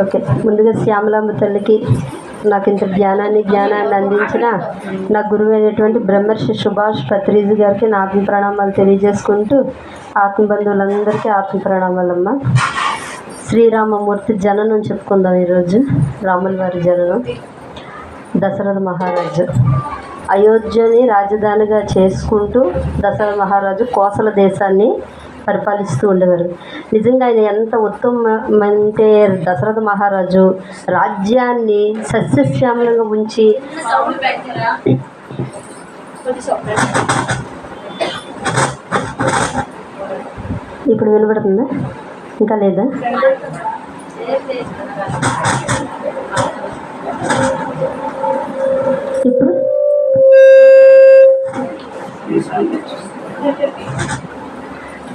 Okay. ముందుగా శ్యామలాంబ తల్లికి నాకు ఇంత జ్ఞానాన్ని జ్ఞానాన్ని అందించిన నా గురువు అయినటువంటి బ్రహ్మర్షి సుభాష్ పత్రిజీ గారికి నా ఆత్మ ప్రణామాలు తెలియజేసుకుంటూ ఆత్మ బంధువులందరికీ ఆత్మ ప్రణామాలమ్మ. శ్రీరామమూర్తి జననం చెప్పుకుందాం ఈరోజు. రాముల వారి జననం. దశరథ మహారాజు. అయోధ్యని రాజధానిగా చేసుకుంటూ దశరథ మహారాజు కోసల దేశాన్ని పరిపాలిస్తూ ఉండేవారు. నిజంగా ఆయన ఎంత ఉత్తమం అంటే దశరథ మహారాజు రాజ్యాన్ని సస్యశ్యామలంగా ఉంచి ఇప్పుడు వినబడుతుందా? ఇంకా లేదా? ఇప్పుడు?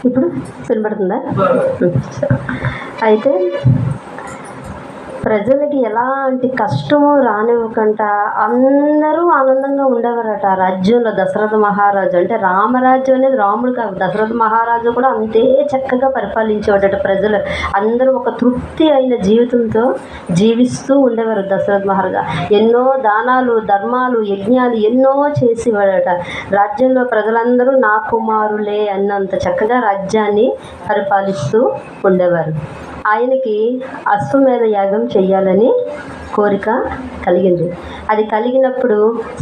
ఇప్పుడు వినబడుతుందా? అయితే ప్రజలకి ఎలాంటి కష్టము రానివ్వకుండా అందరూ ఆనందంగా ఉండేవారట ఆ రాజ్యంలో దశరథ మహారాజు. అంటే రామరాజ్యం అనేది రాముడు కాదు దశరథ మహారాజు కూడా అంతే చక్కగా పరిపాలించేవాడట ప్రజలు. అందరూ ఒక తృప్తి అయిన జీవితంతో జీవిస్తూ ఉండేవారు దశరథ మహారాజు. ఎన్నో దానాలు ధర్మాలు యజ్ఞాలు ఎన్నో చేసేవాడట రాజ్యంలో ప్రజలందరూ నా కుమారులే అన్నంత చక్కగా రాజ్యాన్ని పరిపాలిస్తూ ఉండేవారు. ఆయనకి అశ్వమేధ యాగం చెయ్యాలని కోరిక కలిగింది. అది కలిగినప్పుడు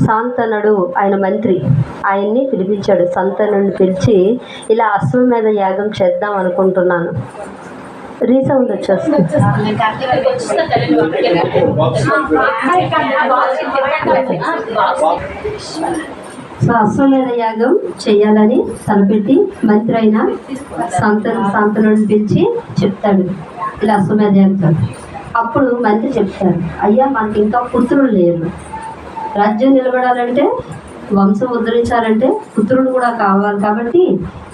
శాంతనుడు ఆయన మంత్రి ఆయన్ని పిలిపించాడు. శాంతనుడిని పిలిచి ఇలా అశ్వమేధ యాగం చేద్దాం అనుకుంటున్నాను. రీసౌండ్ వచ్చేస్తుంది. సో అశ్వమేధ యాగం చేయాలని తలపెట్టి మంత్రి అయిన సంత సంతనుడిని పిలిచి చెప్తాడు. ఇలా అశ్వమేధ అప్పుడు మంత్రి చెప్తారు అయ్యా మనకి ఇంకా పుత్రులు లేరు రాజ్యం నిలబడాలంటే వంశం ఉద్ధరించాలంటే పుత్రుడు కూడా కావాలి కాబట్టి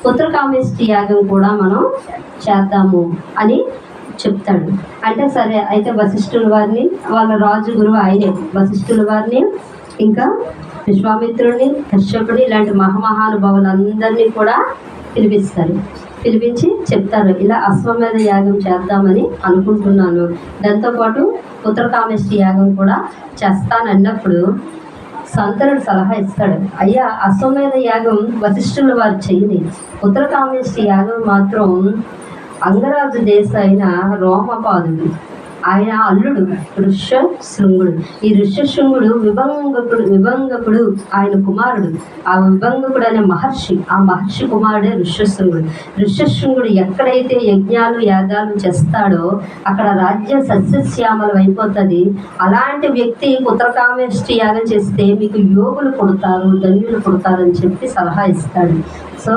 పుత్ర కామేష్టి యాగం కూడా మనం చేద్దాము అని చెప్తాడు. అంటే సరే అయితే వశిష్ఠుల వారిని వాళ్ళ రాజు గురువు ఆయనే. వశిష్ఠుల వారిని ఇంకా విశ్వామిత్రుడిని కశ్యపుడి ఇలాంటి మహామహానుభావులందరినీ కూడా పిలిపిస్తారు. పిలిపించి చెప్తారు ఇలా అశ్వమేధ యాగం చేద్దామని అనుకుంటున్నాను. దాంతోపాటు పుత్రకామేష్టి యాగం కూడా చేస్తానన్నప్పుడు సంతనుడు సలహా ఇస్తాడు. అయ్యా అశ్వమేధ యాగం వశిష్ఠుల వారు చేయని. ఉత్తరకామేష్టి యాగం మాత్రం అంగరాజు దేశ అయిన రోమపాదుడు. ఆయన అల్లుడు ఋష్యశృంగుడు ఈ ఋష్యశృంగుడు విభంగకుడు విభంగకుడు ఆయన కుమారుడు. ఆ విభంగకుడు అనే మహర్షి ఆ మహర్షి కుమారుడే ఋష్యశృంగుడు ఋష్యశృంగుడు ఎక్కడైతే యజ్ఞాలు యాగాలు చేస్తాడో అక్కడ రాజ్య సస్యశ్యామలం అయిపోతుంది. అలాంటి వ్యక్తి పుత్రకామేష్టి యాగం చేస్తే మీకు యోగులు పుడతారు ధన్యులు అని చెప్పి సలహా ఇస్తాడు. సో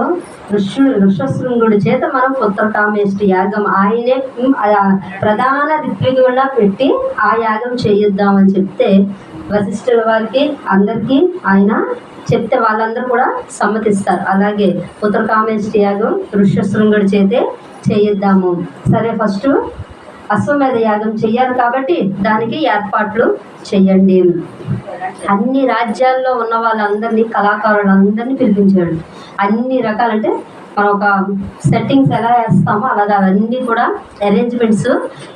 ఋషుడు ఋషశృంగుడి చేత మనం పుత్రకామేష్టి యాగం ఆయనే ఆ ప్రధాన దిక్విగా పెట్టి ఆ యాగం చేయిద్దామని చెప్తే వశిష్ఠుల వారికి అందరికీ ఆయన చెప్తే వాళ్ళందరూ కూడా సమ్మతిస్తారు. అలాగే పుత్రకామేష్టి యాగం ఋష్యశృంగుడి చేతే చేయిద్దాము. సరే ఫస్ట్ అశ్వమేధ యాగం చెయ్యాలి కాబట్టి దానికి ఏర్పాట్లు చెయ్యండి అన్ని రాజ్యాల్లో ఉన్న వాళ్ళందరినీ కళాకారులందరినీ పిలిపించాడు. అన్ని రకాలంటే మనం ఒక సెట్టింగ్స్ ఎలా వేస్తామో అలాగా అవన్నీ కూడా అరేంజ్మెంట్స్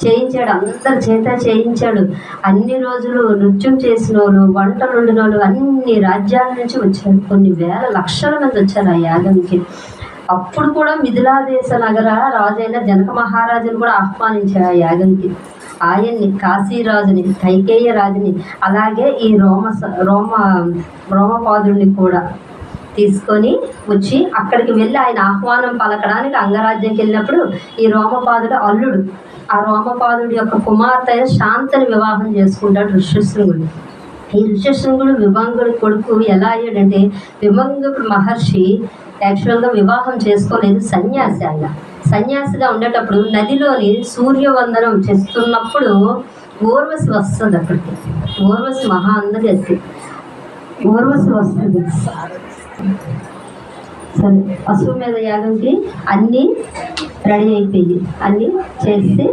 చేయించాడు. అందరి చేత చేయించాడు. అన్ని రోజులు నృత్యం చేసిన వాళ్ళు వంటలు వండిన వాళ్ళు అన్ని రాజ్యాల నుంచి వచ్చారు. కొన్ని వేల లక్షల మంది వచ్చారు ఆ యాగంకి. అప్పుడు కూడా మిథిలాదేశ నగర రాజైన జనక మహారాజును కూడా ఆహ్వానించాడు ఆ యాగంకి. ఆయన్ని కాశీరాజుని కైకేయ రాజుని అలాగే ఈ రోమ రోమ రోమపాదుడిని కూడా తీసుకొని వచ్చి అక్కడికి వెళ్ళి ఆయన ఆహ్వానం పలకడానికి అంగరాజ్యంకి వెళ్ళినప్పుడు ఈ రోమపాదుడు అల్లుడు. ఆ రోమపాదుడి యొక్క కుమార్తె శాంతని వివాహం చేసుకుంటాడు ఋష్యశృంగుడు. ఈ ఋష్యశృంగుడు విభంగుడి కొడుకు ఎలా అయ్యాడంటే విభంగుడు మహర్షి యాక్చువల్గా వివాహం చేసుకోలేదు సన్యాసి ఆయన. సన్యాసిగా ఉండేటప్పుడు నదిలోని సూర్యవందనం చేస్తున్నప్పుడు ఊర్వశి వస్తుంది అక్కడికి. ఊర్వశి మహా అందగత్తి ఊర్వశి వస్తుంది. సరే అశ్వమేధ యాగంకి అన్నీ రెడీ అయిపోయి అన్నీ చేసి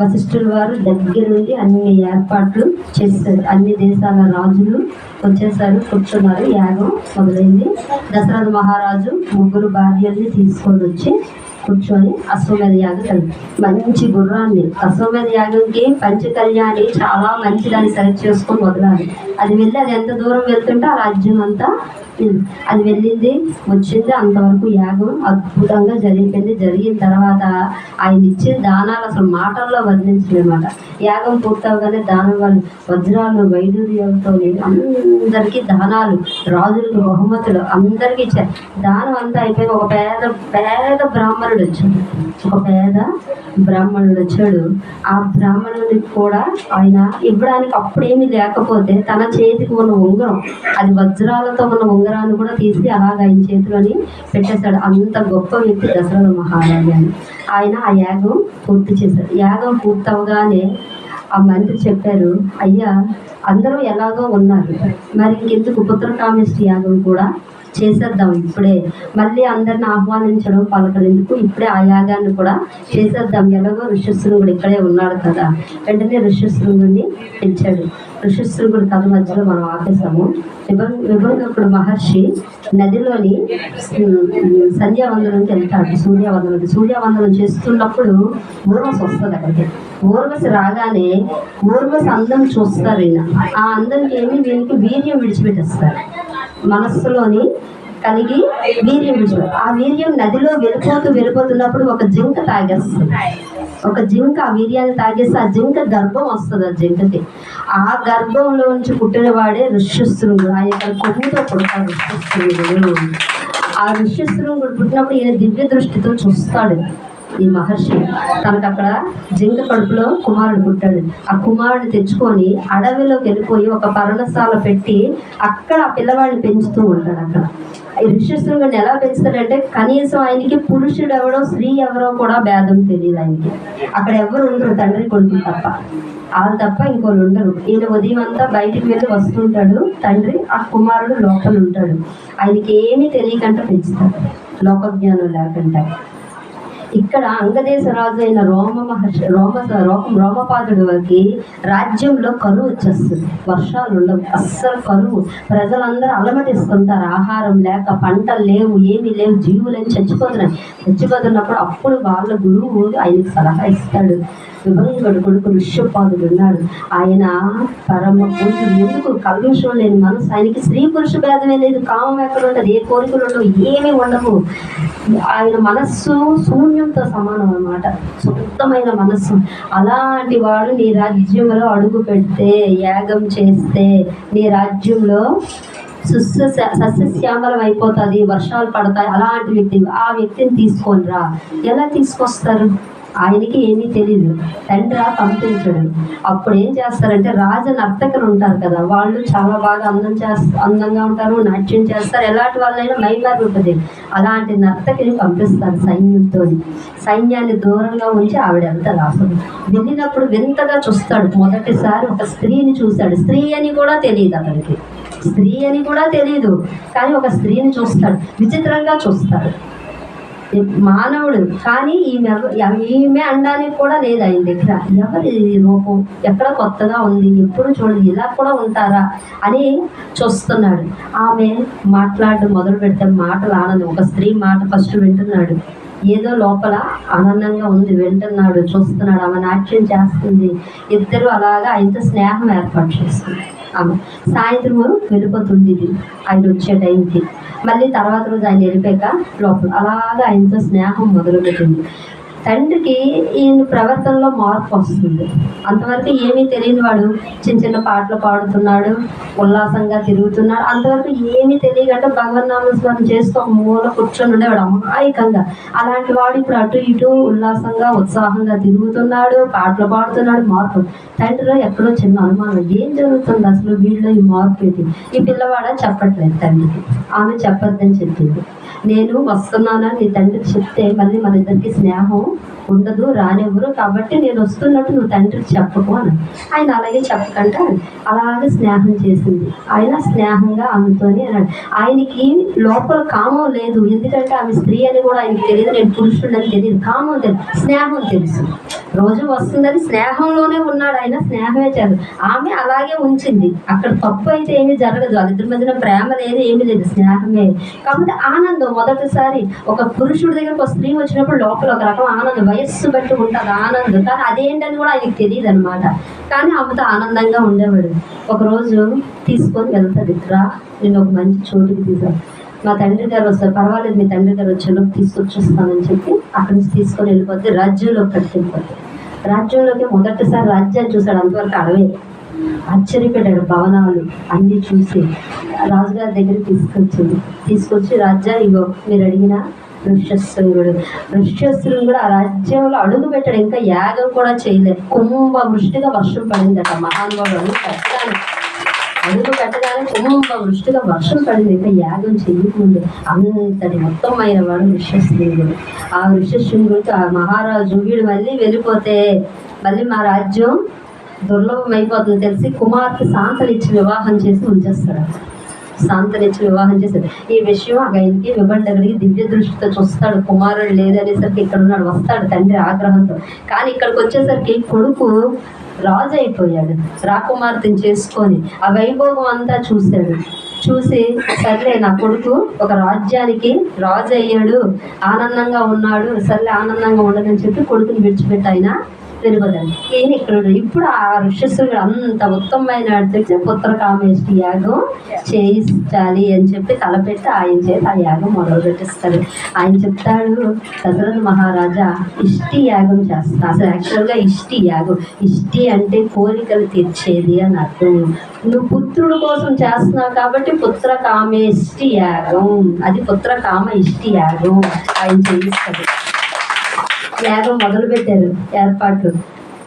వశిష్ఠుల వారు దగ్గర నుండి అన్ని ఏర్పాట్లు చేశారు. అన్ని దేశాల రాజులు వచ్చేసారు కూర్చున్నారు. యాగం మొదలైంది. దశరథ మహారాజు ముగ్గురు భార్యల్ని తీసుకొని వచ్చి కూర్చొని అశ్వమేధ యాగం మంచి గుర్రాన్ని అశ్వమేధ యాగంకి పంచ కళ్యాణి చాలా మంచిదని సెలెక్ట్ చేసుకొని వదలాలి. అది వెళ్ళి అది ఎంత దూరం వెళ్తుంటే ఆ రాజ్యం అంతా అది వెళ్ళింది వచ్చింది అంతవరకు యాగం అద్భుతంగా జరిగిపోయింది జరిగిన తర్వాత ఆయన ఇచ్చే దానాలు అసలు మాటల్లో వర్ణించలేమాట. యాగం పూర్తవగానే దానం వాళ్ళు వజ్రాలు వైడూర్యాలతో అందరికీ దానాలు రాజులకు బహుమతులు అందరికీ ఇచ్చారు. దానం అంతా అయిపోయి ఒక పేద పేద బ్రాహ్మణుడు వచ్చాడు ఒక పేద బ్రాహ్మణుడు వచ్చాడు. ఆ బ్రాహ్మణుడికి కూడా ఆయన ఇవ్వడానికి అప్పుడేమీ లేకపోతే తన చేతికి ఉన్న ఉంగరం అది వజ్రాలతో ఉన్న ఉంగరాన్ని కూడా తీసి అలాగ ఆయన చేతిలోని పెట్టేశాడు. అంత గొప్ప వ్యక్తి దశరథ మహారాజు అని. ఆయన ఆ యాగం పూర్తి చేశాడు. యాగం పూర్తవగానే ఆ మంత్రి చెప్పారు అయ్యా అందరూ ఎలాగో ఉన్నారు. మరి ఇంకెందుకు పుత్రకామేష్టి యాగం కూడా? చేసేద్దాం ఇప్పుడే. మళ్ళీ అందరిని ఆహ్వానించడం పలకరిందుకు ఇప్పుడే ఆ యాగాన్ని కూడా చేసేద్దాం. ఎలాగో ఋషశృంగుడు ఇక్కడే ఉన్నాడు కదా. వెంటనే ఋషశృంగుడిని పిలిచాడు ఋషశృంగుడు కథ మధ్యలో మనం ఆపేసాము విభంగకుడు మహర్షి నదిలోని ఉమ్, సంధ్యావందనంకి వెళ్తాడు. సూర్యవందనం సూర్యవందనం చేస్తున్నప్పుడు ఊర్వశి వస్తుంది అక్కడికి. ఊర్వశి రాగానే ఊర్వశి అందం చూస్తారు ఈయన. ఆ అందంకి ఏమి వీనికి వీర్యం విడిచిపెట్టేస్తారు. మనస్సులోని కలిగి వీర్యం ఆ వీర్యం నదిలో వెళ్ళిపోతూ వెళ్ళిపోతున్నప్పుడు ఒక జింక తాగేస్తుంది. ఒక జింక ఆ వీర్యాన్ని తాగేసి ఆ జింక గర్భం వస్తుంది ఆ జింకకి. ఆ గర్భంలో నుంచి పుట్టినవాడే ఋష్యశృంగుడు. ఆ యొక్క కొమ్ముతో పుడతాడు ఋష్యశృంగుడు. ఆ ఋష్యశృంగుడు పుట్టినప్పుడు ఈయన దివ్య దృష్టితో చూస్తాడు. ఈ మహర్షి తనకు అక్కడ జింక కడుపులో కుమారుడు పుట్టాడు. ఆ కుమారుడిని తెచ్చుకొని అడవిలోకి వెళ్ళిపోయి ఒక పర్ణశాల పెట్టి అక్కడ ఆ పిల్లవాడిని పెంచుతూ ఉంటాడు అక్కడ. ఈ ఋష్యశృంగుడిని ఎలా పెంచుతాడంటే కనీసం ఆయనకి పురుషుడు ఎవరో స్త్రీ ఎవరో కూడా భేదం తెలియదు ఆయనకి. అక్కడ ఎవరు ఉండరు తండ్రి కొడుకు తప్ప. వాళ్ళు తప్ప ఇంకోళ్ళు ఉండరు. ఈయన ఉదయం అంతా బయటికి వెళ్ళి వస్తుంటాడు. తండ్రి ఆ కుమారుడు లోపల ఉంటాడు. ఆయనకి ఏమీ తెలియకుండా పెంచుతాడు. లోక జ్ఞానం లేకుండా. ఇక్కడ అంగదేశ రాజు అయిన రోమ మహర్షి రోమ రోమ రోమపాదుడి వారికి రాజ్యంలో కరువు వచ్చేస్తుంది. వర్షాలు ఉండవు. అస్సలు కరువు. ప్రజలందరూ అలమటిస్తుంటారు. ఆహారం లేక పంటలు లేవు ఏమీ లేవు జీవులని చచ్చిపోతున్నాయి. చచ్చిపోతున్నప్పుడు అప్పుడు వాళ్ళ గురువు ఆయనకు సలహా ఇస్తాడు. విభంగుడు కొడుకు ఋష్యపాదుడు ఉన్నాడు ఆయన పరమ పురుషుడు ఎందుకు? కల్మషం లేని మనసు. ఆయనకి స్త్రీ పురుష భేదమే లేదు. కామం ఎక్కడ ఉండదు ఏ కోరికలు ఉండవు ఏమీ ఉండవు. ఆయన మనస్సు శూన్యంతో సమానం అన్నమాట. శుద్ధమైన మనస్సు. అలాంటి వాడు నీ రాజ్యంలో అడుగు పెడితే యాగం చేస్తే నీ రాజ్యంలో సుస్య సస్యశ్యామలం అయిపోతుంది వర్షాలు పడతాయి. అలాంటి వ్యక్తి ఆ వ్యక్తిని తీసుకొని రా. ఎలా తీసుకొస్తారు? ఆయనకి ఏమీ తెలియదు తండ్రి పంపించడు. అప్పుడు ఏం చేస్తారంటే రాజ నర్తకులు ఉంటారు కదా వాళ్ళు చాలా బాగా అందం చేస్త అందంగా ఉంటారు నాట్యం చేస్తారు ఎలాంటి వాళ్ళైనా మైమార్ ఉంటుంది. అలాంటి నర్తకిని పంపిస్తారు సైన్యంతో సైన్యాన్ని దూరంగా ఉంచి ఆవిడ వెళ్తారు అసలు వెళ్ళినప్పుడు వింతగా చూస్తాడు. మొదటిసారి ఒక స్త్రీని చూస్తాడు స్త్రీ అని కూడా తెలియదు అతనికి. స్త్రీ అని కూడా తెలియదు కానీ ఒక స్త్రీని చూస్తాడు. విచిత్రంగా చూస్తాడు. మానవుడు. కానీ ఈమె ఈమె అనడానికి కూడా లేదు ఆయన దగ్గర. ఎవరి రూపం? ఎక్కడ కొత్తగా ఉంది? ఎప్పుడు చూడదు ఇలా కూడా ఉంటారా అని చూస్తున్నాడు. ఆమె మాట్లాడడం మొదలు పెడితే మాటలు ఆనందం. ఒక స్త్రీ మాట ఫస్ట్ వింటున్నాడు. ఏదో లోపల ఆనందంగా ఉంది. వింటున్నాడు చూస్తున్నాడు. ఆమె నాట్యం చేస్తుంది. ఇద్దరు అలాగా ఆయనతో స్నేహం ఏర్పాటు చేస్తున్నారు. ఆమె. సాయంత్రం వెళ్ళిపోతుండేది ఆయన వచ్చే టైంకి మళ్ళీ తర్వాత రోజు ఆయన వెళ్ళిపోయాక లోపల. అలాగా ఆయనతో స్నేహం మొదలుపెట్టింది. తండ్రికి ఈయన ప్రవర్తనలో మార్పు వస్తుంది. అంతవరకు ఏమీ తెలియని వాడు చిన్న చిన్న పాటలు పాడుతున్నాడు ఉల్లాసంగా తిరుగుతున్నాడు. అంతవరకు ఏమీ తెలియకుండా భగవన్నామస్మరణ చేస్తూ ఒక మూల కూర్చొని ఉండేవాడు. అమాయకంగా. అలాంటి వాడు ఇప్పుడు అటు ఇటు ఉల్లాసంగా ఉత్సాహంగా తిరుగుతున్నాడు పాటలు పాడుతున్నాడు. మార్పు. తండ్రిలో ఎక్కడో చిన్న అనుమానం. ఏం జరుగుతుంది అసలు? వీళ్ళు ఈ మార్పు ఏంటి? ఈ పిల్లవాడ చెప్పట్లేదు తండ్రికి. ఆమె చెప్పొద్దని చెప్పింది. నేను వస్తున్నానని నీ తండ్రికి చెప్తే మళ్ళీ మన ఇద్దరికి స్నేహం ఉండదు రానివ్వరు. కాబట్టి నేను వస్తున్నట్టు నువ్వు తండ్రికి చెప్పకు అని ఆయన అలాగే చెప్పకంటే అలాగే స్నేహం చేసింది. ఆయన స్నేహంగా ఆమెతోని అన్నాడు. ఆయనకి లోపల కామం లేదు. ఎందుకంటే ఆమె స్త్రీ అని కూడా ఆయనకి తెలియదు. నేను పురుషుడని తెలియదు. కామం తెలుసు స్నేహం తెలుసు. రోజు వస్తుందని స్నేహంలోనే ఉన్నాడు. ఆయన స్నేహమే చేస్తారు ఆమె అలాగే ఉంచింది. అక్కడ తప్పు అయితే ఏమీ జరగదు. వాళ్ళిద్దరి మధ్యన ప్రేమ లేదు ఏమీ లేదు. స్నేహమే. కాబట్టి ఆనందం మొదటిసారి ఒక పురుషుడి దగ్గరకు ఒక స్త్రీ వచ్చినప్పుడు లోపల ఒక రకం ఆనందం వయస్సు బట్టి ఉంటుంది ఆనందం. కానీ అదేంటని కూడా ఆయనకి తెలియదు అనమాట కానీ ఆమెతో ఆనందంగా ఉండేవాడు. ఒకరోజు తీసుకొని వెళ్తుంది రా నేను ఒక మంచి చోటుకి తీసాను. మా తండ్రి గారు వస్తారు పర్వాలేదు మీ తండ్రి గారు వచ్చేలోపు తీసుకొచ్చేస్తానని చెప్పి అక్కడి నుంచి తీసుకొని వెళ్ళిపోతే రాజ్యంలోకి కట్టుకెళ్ళిపోతే రాజ్యంలోకి మొదటిసారి రాజ్యాన్ని చూశాడు అంతవరకు అడవే. ఆశ్చర్యపడ్డాడు. భవనాలు అన్ని చూసి రాజుగారి దగ్గర తీసుకొచ్చింది. తీసుకొచ్చి రాజా ఇగో మీరు అడిగిన ఋష్యశృంగుడు కూడా ఆ రాజ్యంలో అడుగు పెట్టాడు ఇంకా యాగం కూడా చేయలేదు. కుంభ వృష్టిగా వర్షం పడిందట. మహానుభావుడు అడుగు పెట్టగానే అడుగు పెట్టగానే కుంభ వృష్టిగా వర్షం పడింది. ఇంకా యాగం చేయకముందు అంతటి మొత్తమైన వాడు ఋష్యశృంగుడు ఆ ఋష్యశృంగుడికి ఆ మహారాజు వీడు మళ్ళీ వెళ్ళిపోతే మళ్ళీ మా రాజ్యం దుర్లభం అయిపోతుంది తెలిసి కుమార్తె శాంతనిచ్చి వివాహం చేసి ఉంచేస్తాడు శాంతనిచ్చి వివాహం చేశాడు ఈ విషయం ఆ ఆయనకి విభండగడికి దివ్య దృష్టితో చూస్తాడు. కుమారుడు లేదనేసరికి ఇక్కడ ఉన్నాడు వస్తాడు తండ్రి ఆగ్రహంతో. కానీ ఇక్కడికి వచ్చేసరికి కొడుకు రాజు అయిపోయాడు. రాకుమార్తెని చేసుకొని ఆ వైభోగం అంతా చూశాడు. చూసి సర్లే నా కొడుకు ఒక రాజ్యానికి రాజు అయ్యాడు. ఆనందంగా ఉన్నాడు. సర్లే ఆనందంగా ఉండదని చెప్పి కొడుకుని విడిచిపెట్టాయినా ఆయన ఈయన ఇక్కడ ఇప్పుడు ఆ ఋషస్సుడు అంత ఉత్తమమైన అడితే పుత్ర కామేష్టి యాగం చేయించాలి అని చెప్పి తలపెట్టి ఆయన చేత ఆ యాగం మొదలు పెట్టిస్తాడు ఆయన చెప్తాడు దశరథ మహారాజా ఇష్టి యాగం చేస్తా. అసలు యాక్చువల్గా ఇష్టి యాగం. ఇష్టి అంటే కోరికలు తీర్చేది అని అర్థం. నువ్వు పుత్రుడు కోసం చేస్తున్నావు కాబట్టి పుత్ర కామేష్టి యాగం. అది పుత్ర కామ ఇష్టి యాగం. ఆయన చేయిస్తాడు. యాగం మొదలు పెట్టారు ఏర్పాట్లు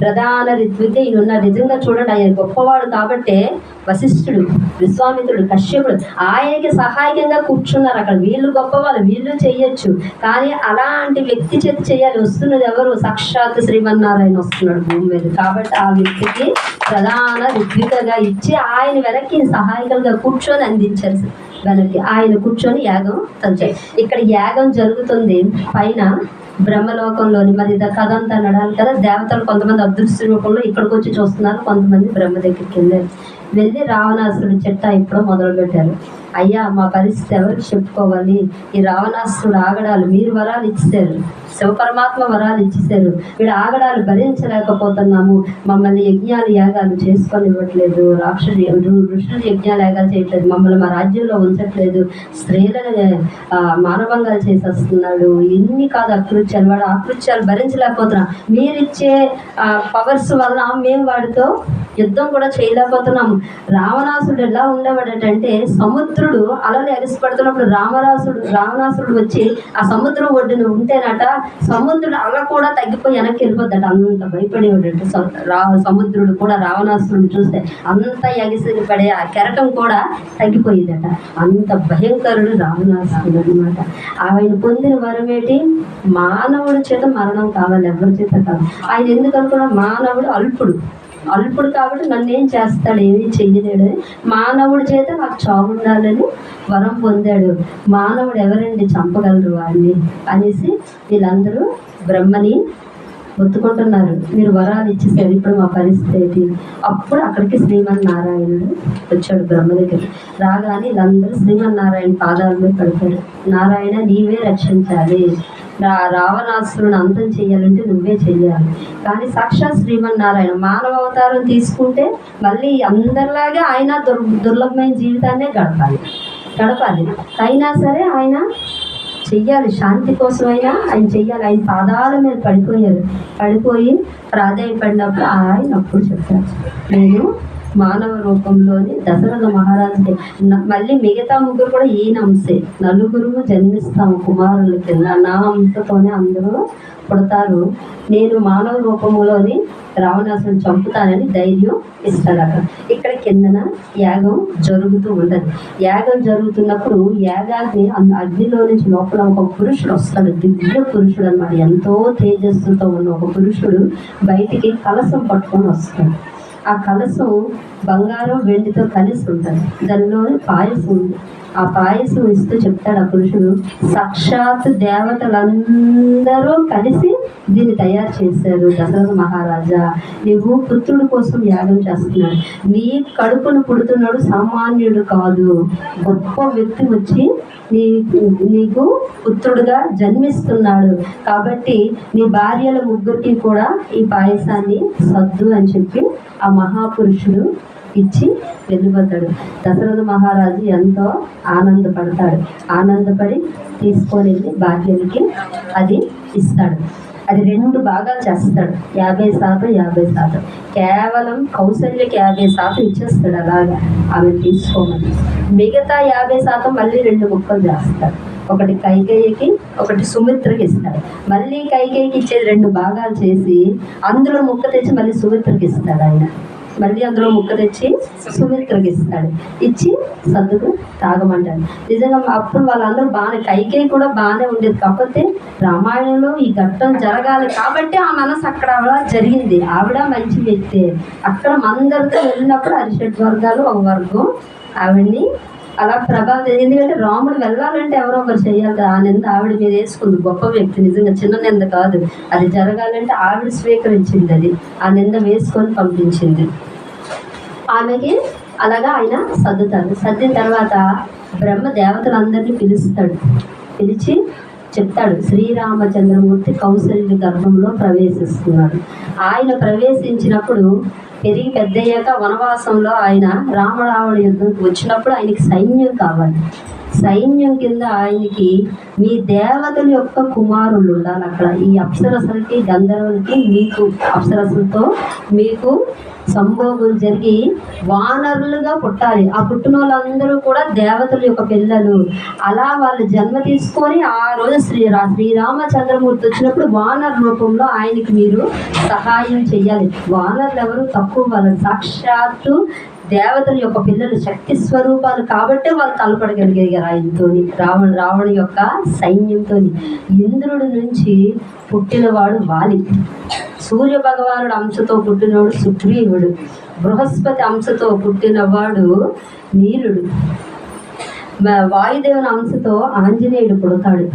ప్రధాన రిత్వితే ఈయన ఉన్న నిజంగా చూడండి ఆయన గొప్పవాడు కాబట్టే వశిష్ఠుడు విశ్వామిత్రుడు కశ్యపుడు ఆయనకి సహాయకంగా కూర్చున్నారు. అక్కడ వీళ్ళు గొప్పవాళ్ళు వీళ్ళు చెయ్యొచ్చు కానీ అలాంటి వ్యక్తి చేతి చేయాలి. వస్తున్నది ఎవరు? సాక్షాత్ శ్రీమన్నారాయణ వస్తున్నాడు భూమి మీద. కాబట్టి ఆ వ్యక్తికి ప్రధాన ఋత్వికగా ఇచ్చి ఆయన వెనక్కి సహాయకంగా కూర్చొని అందించారు వెనక్కి. ఆయన కూర్చొని యాగం తలిచారు ఇక్కడ యాగం జరుగుతుంది. పైన బ్రహ్మలోకంలోని మరి ఇద కథ అంతా నడాలి కదా? దేవతలు కొంతమంది అదృశ్య రూపంలో ఇక్కడికి వచ్చి చూస్తున్నారు కొంతమంది బ్రహ్మ దగ్గరికి వెళ్ళారు. వెళ్ళి రావణాసురుడు చెట్ట ఇప్పుడు మొదలు పెట్టారు అయ్యా మా పరిస్థితి ఎవరికి చెప్పుకోవాలి? ఈ రావణాసుడు ఆగడాలు మీరు వరాలు ఇచ్చారు శివపరమాత్మ వరాలు ఇచ్చేసారు వీడు ఆగడాలు భరించలేకపోతున్నాము. మమ్మల్ని యజ్ఞాలు యాగాలు చేసుకొని ఇవ్వట్లేదు రాక్షసు ఋషులు యజ్ఞాలు యాగాలు చేయట్లేదు. మమ్మల్ని మా రాజ్యంలో ఉంచట్లేదు. స్త్రీలను మానవంగా చేసేస్తున్నాడు. ఎన్ని కాదు అకృత్యాలు. వాడు అకృత్యాలు భరించలేకపోతున్నాం మీరిచ్చే పవర్స్ వల్ల మేము వాడితో యుద్ధం కూడా చేయలేకపోతున్నాము. రావణాసుడు ఎలా ఉండేవాడటంటే సముద్రం సముద్రుడు అలలు ఎగసిపడుతున్నప్పుడు రామరాసుడు రావణాసుడు వచ్చి ఆ సముద్రం ఒడ్డున ఉంటేనట సముద్రుడు అల కూడా తగ్గిపోయి వెనక్కి వెళ్ళిపోద్దట. అంత భయపడేవాడట. సముద్రుడు కూడా రావణాసురుడు చూస్తే అంత ఎగసి పడే ఆ కెరటం కూడా తగ్గిపోయిందట. అంత భయంకరుడు రావణాసురుడు అనమాట ఆయన పొందిన వరమేటి మానవుడి చేత మరణం కావాలి ఎవరి చేత కాదు. ఆయన ఎందుకు అనుకున్నా మానవుడు అల్పుడు. అల్పుడు కాబట్టి నన్ను ఏం చేస్తాడు ఏమీ చెయ్యలేడు మానవుడి చేత నాకు చావుండాలని వరం పొందాడు. మానవుడు ఎవరండి చంపగలరు వాడిని అనేసి వీళ్ళందరూ బ్రహ్మని ఒత్తుకుంటున్నారు మీరు వరాలు ఇచ్చేసారు ఇప్పుడు మా పరిస్థితి అప్పుడు అక్కడికి శ్రీమన్నారాయణుడు వచ్చాడు బ్రహ్మ దగ్గర. రాగానే వీళ్ళందరూ శ్రీమన్నారాయణ పాదాల మీద పడతారు నారాయణ నీవే రక్షించాలి. రావణాసురుని అంతం చేయాలంటే నువ్వే చెయ్యాలి. కానీ సాక్షాత్ శ్రీమన్నారాయణ మానవ అవతారం తీసుకుంటే మళ్ళీ అందరిలాగే ఆయన దుర్ దుర్లభమైన జీవితాన్నే గడపాలి. గడపాలి. అయినా సరే ఆయన చెయ్యాలి. శాంతి కోసమైనా ఆయన చెయ్యాలి. ఆయన పాదాల మీద పడిపోయారు. పడిపోయి ప్రాధాన్యపడినప్పుడు ఆయన అప్పుడు చెప్తారు నేను మానవ రూపంలోని దశరథ మహారాజుకి. మళ్ళీ మిగతా ముగ్గురు కూడా ఈయన అంశే. నలుగురు జన్మిస్తాము కుమారుల కింద నా అంశతోనే అందరూ పుడతారు. నేను మానవ రూపంలోని రావణాసుని చంపుతానని ధైర్యం ఇస్తాడు అక్కడ ఇక్కడ కిందన యాగం జరుగుతూ ఉండదు యాగం జరుగుతున్నప్పుడు యాగాన్ని అగ్నిలో నుంచి లోపల ఒక పురుషుడు వస్తాడు. దివ్య పురుషుడు అన్నమాట ఎంతో తేజస్సుతో ఉన్న ఒక పురుషుడు బయటికి కలసం పట్టుకొని వస్తాడు. ఆ కలసం బంగారం వెండితో కలిసి ఉంటుంది. దానిలో పాయసం ఉంది ఆ పాయసం ఇస్తూ చెప్తాడు ఆ పురుషుడు. సాక్షాత్ దేవతలందరూ కలిసి దీన్ని తయారు చేశారు దశరథ మహారాజా. నువ్వు పుత్రుడి కోసం యాగం చేస్తున్నాడు నీ కడుపును పుడుతున్నాడు సామాన్యుడు కాదు. గొప్ప వ్యక్తి వచ్చి నీ నీకు పుత్రుడుగా జన్మిస్తున్నాడు. కాబట్టి నీ భార్యల ముగ్గురికి కూడా ఈ పాయసాన్ని సద్దు అని చెప్పి ఆ మహాపురుషుడు ఇచ్చి వెళ్ళిపోతాడు దశరథ మహారాజు ఎంతో ఆనందపడతాడు. ఆనందపడి తీసుకొని వెళ్ళి భార్యలకి అది ఇస్తాడు. అది రెండు భాగాలు చేస్తాడు. యాభై శాతం యాభై శాతం. కేవలం కౌశల్యకి యాభై శాతం ఇచ్చేస్తాడు అలాగా. ఆమె తీసుకోమని. మిగతా యాభై శాతం మళ్ళీ రెండు ముక్కలు చేస్తాడు. ఒకటి కైకేయికి ఒకటి సుమిత్రకి ఇస్తాడు. మళ్ళీ కైకేయికి ఇచ్చేది రెండు భాగాలు చేసి అందులో ముక్క తెచ్చి మళ్ళీ సుమిత్రకి ఇస్తాడు ఆయన. మళ్ళీ అందులో ముక్క తెచ్చి సుమిత్రకి ఇస్తాడు ఇచ్చి సర్దుకు తాగమంటాడు. నిజంగా అప్పుడు వాళ్ళందరూ బాగానే కైకేయి కూడా బాగానే ఉండేది. కాకపోతే రామాయణంలో ఈ ఘట్టం జరగాలి కాబట్టి ఆ మనసు అక్కడ ఆవిడ జరిగింది. ఆవిడ మంచి వ్యక్తి. అక్కడ అందరితో వెళ్ళినప్పుడు అరిషడ్ వర్గాలు ఒక వర్గం. ఆవిడ్ని అలా ప్రభావితం ఎందుకంటే రాముడు వెళ్ళాలంటే ఎవరో ఒకరు చేయాలి. ఆ నింద ఆవిడ మీద వేసుకుంది. గొప్ప వ్యక్తి. నిజంగా చిన్న నింద కాదు. అది జరగాలంటే ఆవిడ స్వీకరించింది అది. ఆ నింద వేసుకొని పంపించింది. ఆమెకి అలాగా ఆయన సర్దుతాడు. సర్దిన తర్వాత బ్రహ్మ దేవతలందరినీ పిలుస్తాడు. పిలిచి చెప్తాడు. శ్రీరామచంద్రమూర్తి కౌశల్య గర్భంలో ప్రవేశిస్తున్నాడు. ఆయన ప్రవేశించినప్పుడు పెరిగి పెద్దయ్యాక వనవాసంలో ఆయన రామరావణ యుద్ధంకి వచ్చినప్పుడు ఆయనకి సైన్యం కావాలి. సైన్యం కింద ఆయనకి మీ దేవతల యొక్క కుమారులు ఉండాలి అక్కడ. ఈ అప్సరసలకి గంధర్వులకి మీకు అప్సరసలతో మీకు సంభోగం జరిగి వానరులుగా పుట్టాలి. ఆ పుట్టిన వాళ్ళందరూ కూడా దేవతల యొక్క పిల్లలు. అలా వాళ్ళు జన్మ తీసుకొని ఆ రోజు శ్రీ రా- శ్రీరామచంద్రమూర్తి వచ్చినప్పుడు వానర్ రూపంలో ఆయనకి మీరు సహాయం చేయాలి. వానర్లు ఎవరు తక్కువ వాళ్ళు సాక్షాత్తు దేవతల యొక్క పిల్లలు శక్తి స్వరూపాలు కాబట్టే వాళ్ళు తలపడగలిగారు ఆయనతో రావణ రావణ యొక్క సైన్యంతో ఇంద్రుడి నుంచి పుట్టినవాడు వాలి సూర్య భగవానుడు అంశతో పుట్టినవాడు సుగ్రీవుడు. బృహస్పతి అంశతో పుట్టినవాడు నీలుడు. వాయుదేవుని అంశతో ఆంజనేయుడు పుడతాడు.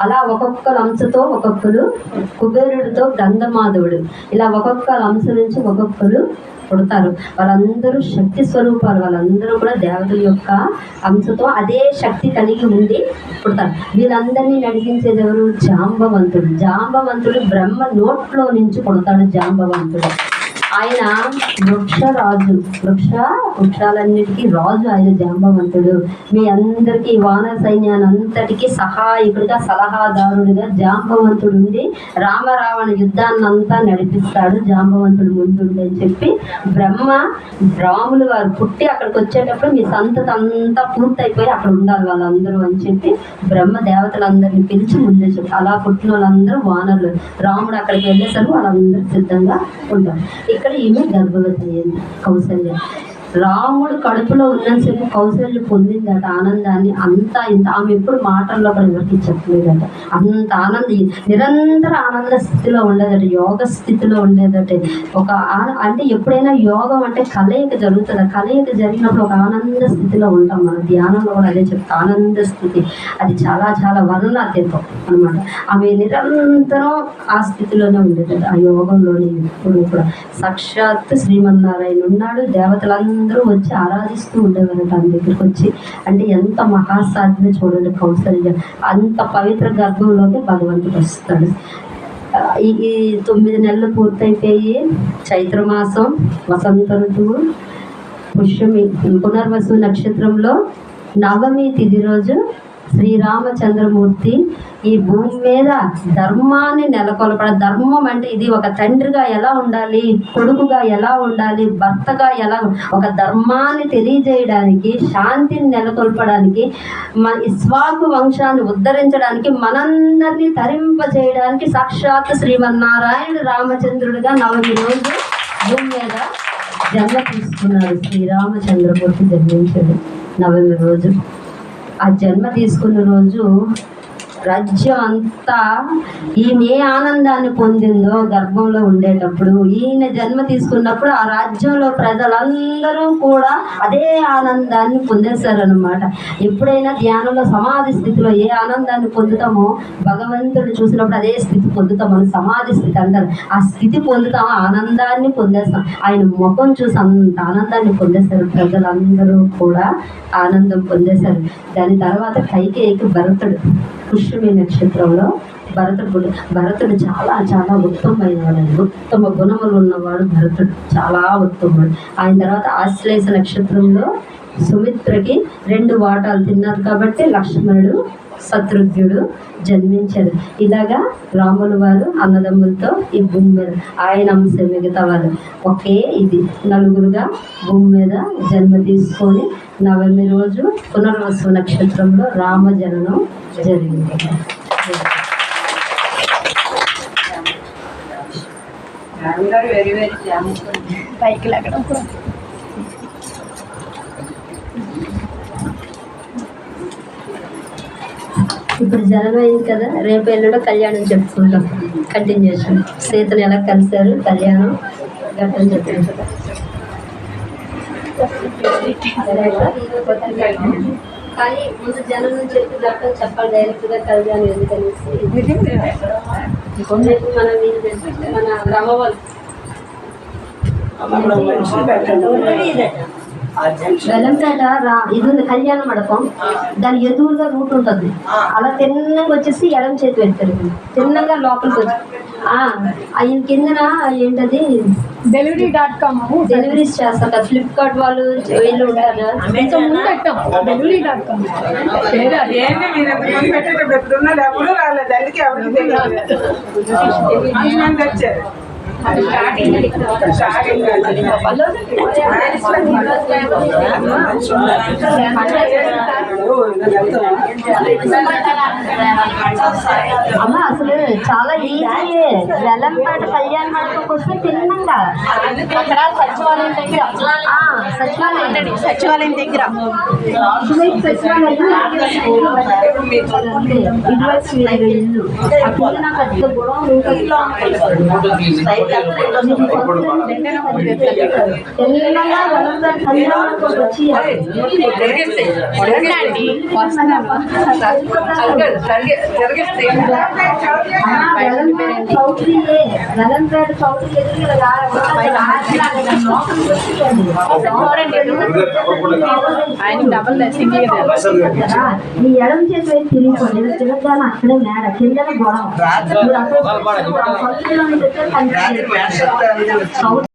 అలా ఒక్కొక్క అంశతో ఒక్కొక్కరు కుబేరుడితో గంధమాధవుడు ఇలా ఒక్కొక్క అంశ నుంచి ఒక్కొక్కరు పుడతారు. వాళ్ళందరూ శక్తి స్వరూపాలు వాళ్ళందరూ కూడా దేవతల యొక్క అంశతో అదే శక్తి కలిగి ఉండి పుడతారు. వీళ్ళందరినీ నడిపించేది ఎవరు? జాంబవంతుడు. జాంబవంతుడు బ్రహ్మ నోట్లో నుంచి పుడతాడు జాంబవంతుడు. ఆయన వృక్షరాజు. వృక్ష వృక్షాలన్నిటికీ రాజు ఆయన జాంబవంతుడు. మీ అందరికీ వానర సైన్యాన్ని అంతటికీ సహాయకుడిగా సలహాదారుడిగా జాంబవంతుడు ఉండి రామరావణ యుద్ధాన్ని అంతా నడిపిస్తాడు జాంబవంతుడు ముందుండి అని చెప్పి బ్రహ్మ రాములు వారు పుట్టి అక్కడికి వచ్చేటప్పుడు మీ సంతత అంతా పూర్తయిపోయి అక్కడ ఉండాలి వాళ్ళందరూ అని చెప్పి బ్రహ్మ దేవతలందరినీ పిలిచి ముందే చెప్పి అలా పుట్టిన వాళ్ళందరూ వానరులు. రాముడు అక్కడికి వెళ్ళేసరికి వాళ్ళందరూ సిద్ధంగా ఉంటారు. ఇక్కడ ఈమె గర్భవతి అయ్యింది కౌసల్య రాముడు కడుపులో ఉన్నంతసేపు కౌశల్య పొందిందట ఆనందాన్ని అంతా ఇంత ఆమె ఎప్పుడు మాటల్లో ఎవరికి చెప్పలేదట అంత ఆనంద నిరంతర ఆనంద స్థితిలో ఉండేదట యోగ స్థితిలో ఉండేదట. ఒక అంటే ఎప్పుడైనా యోగం అంటే కలయిక జరుగుతుంది? కలయిక జరిగినప్పుడు ఒక ఆనంద స్థితిలో ఉంటాం మనం. ధ్యానంలో కూడా అదే చెప్తా ఆనంద స్థితి. అది చాలా చాలా వర్ణాతీతం అనమాట ఆమె నిరంతరం ఆ స్థితిలోనే ఉండేదట ఆ యోగంలోనే ఎప్పుడు కూడా. సాక్షాత్ శ్రీమన్నారాయణ ఉన్నాడు దేవతలందరూ అందరూ వచ్చి ఆరాధిస్తూ ఉండేవారు తన దగ్గరికి వచ్చి అంటే ఎంత మహాసాధ్యమే చూడండి కౌశల్య అంత పవిత్ర గర్భంలోకి భగవంతుడు వస్తాడు. ఈ తొమ్మిది నెలలు పూర్తయిపోయి చైత్రమాసం వసంత ఋతువు పుష్యమి పునర్వసు నక్షత్రంలో నవమి తిది రోజు శ్రీరామచంద్రమూర్తి ఈ భూమి మీద ధర్మాన్ని నెలకొల్పడ. ధర్మం అంటే ఇది ఒక తండ్రిగా ఎలా ఉండాలి? కొడుకుగా ఎలా ఉండాలి? భర్తగా ఎలా ఒక ధర్మాన్ని తెలియజేయడానికి శాంతిని నెలకొల్పడానికి మన ఇస్వాకు వంశాన్ని ఉద్ధరించడానికి మనందరినీ తరింపజేయడానికి సాక్షాత్ శ్రీమన్నారాయణ రామచంద్రుడిగా నవమి రోజు భూమి మీద జన్మ తీసుకున్నాడు శ్రీరామచంద్రమూర్తి జన్మించాడు నవమి రోజు ఆ జన్మ తీసుకున్న రోజు రాజ్యం అంతా ఈమె ఏ ఆనందాన్ని పొందిందో గర్భంలో ఉండేటప్పుడు ఈయన జన్మ తీసుకున్నప్పుడు ఆ రాజ్యంలో ప్రజలందరూ కూడా అదే ఆనందాన్ని పొందేశారనమాట ఎప్పుడైనా ధ్యానంలో సమాధి స్థితిలో ఏ ఆనందాన్ని పొందుతామో భగవంతుడు చూసినప్పుడు అదే స్థితి పొందుతాం అని సమాధి స్థితి అంటారు. ఆ స్థితి పొందుతాం ఆ ఆనందాన్ని పొందేస్తాం. ఆయన ముఖం చూసి అంత ఆనందాన్ని పొందేశారు. ప్రజలందరూ కూడా ఆనందం పొందేశారు. దాని తర్వాత కైకేయికి భరతుడు పుష్యమి నక్షత్రంలో భరతుడు భరతుడు చాలా చాలా ఉత్తమమైన వాడు ఉత్తమ గుణములు ఉన్నవాడు భరతుడు. చాలా ఉత్తముడు ఆయన తర్వాత ఆశ్లేష నక్షత్రంలో సుమిత్రకి రెండు వాటాలు తిన్నారు కాబట్టి లక్ష్మణుడు శత్రుఘ్నుడు జన్మించారు ఇలాగా రాముల వారు అన్నదమ్ములతో ఈ భూమి మీద ఆయన అంశం మిగతా వాళ్ళు ఒకే ఇది నలుగురుగా భూమి మీద జన్మ తీసుకొని నవమి రోజు పునర్వసు నక్షత్రంలో రామ జననం జరిగింది వెరీ వెరీ పైకి లాగడం ఇప్పుడు జనం అయింది కదా రేపు ఎల్లుండో కళ్యాణం చెప్పుకుంటాం కంటిన్యూషన్ సీతను ఎలా కలిశారు? కళ్యాణం గట్టని చెప్పుకుంటాం కానీ ముందు జనం నుంచి చెప్పి గట్టని చెప్పాలి డైరెక్ట్గా కళ్యాణం ఎందుకనేసి మన వీధి మన వెల్లంపేట రా ఇది ఉంది కళ్యాణ మండపం. దాని ఎదురుగా రూట్ ఉంటుంది. అలా తిన్నగా వచ్చేసి ఎడం చేతి పెడతారు తిన్నగా లోపలికి వచ్చి ఆ, ఆయన కిందన ఏంటది? డెలివరీ డాట్ కామ్ డెలివరీస్ చేస్తారు ఫ్లిప్కార్ట్ వాళ్ళు వీళ్ళు ఉంటారు. డెలివరీ డాట్ కామ్ రాలేదు. అందుకే అమ్మ అసలు చాలా ఈజీ వెల్లంపేట కళ్యాణ మండపంకి వస్తే తిన్నంగా అక్కడ సచివాలయం దగ్గర. ఆ, సచివాలయం. సచివాలయం దగ్గర. ఇల్లు. నాకు పెద్ద గొడవ ఉంటుంది. ఆయన డబల్ సింగిల్ నీ ఎడం వైపు తిరిగిపోండి ఇలా తిరగగానే అక్కడే మేడ. కిందన గొడవ. మీరు అక్కడ చౌదరిలోని దగ్గర కనిపించలేదు. చౌదరి